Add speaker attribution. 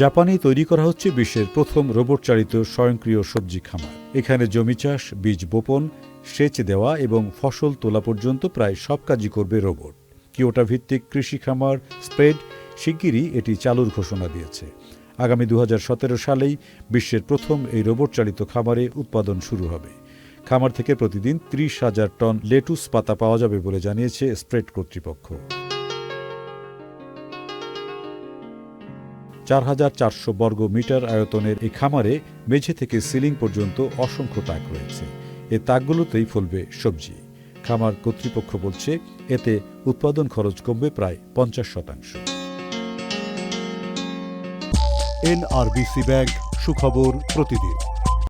Speaker 1: জাপানে তৈরি করা হচ্ছে বিশ্বের প্রথম রোবট চালিত স্বয়ংক্রিয় সবজি খামার। এখানে জমি চাষ, বীজ বপন, সেচ দেওয়া এবং ফসল তোলা পর্যন্ত প্রায় সব কাজই করবে রোবট। কিওটা ভিত্তিক কৃষি খামার স্প্রেড শিগগিরই এটি চালুর ঘোষণা দিয়েছে। আগামী দু হাজার সতেরো সালেই বিশ্বের প্রথম এই রোবট চালিত খামারে উৎপাদন শুরু হবে। খামার থেকে প্রতিদিন ত্রিশ হাজার টন লেটুস পাতা পাওয়া যাবে বলে জানিয়েছে স্প্রেড কর্তৃপক্ষ। চার হাজার চারশো বর্গ মিটার আয়তনের এই খামারে মেঝে থেকে সিলিং পর্যন্ত অসংখ্য তাক রয়েছে। এ তাকগুলোতেই ফলবে সবজি। খামার কর্তৃপক্ষ বলছে, এতে উৎপাদন খরচ কমবে প্রায় পঞ্চাশ শতাংশ।
Speaker 2: এনআরবিসি ব্যাংক, সুখবর প্রতিদিন।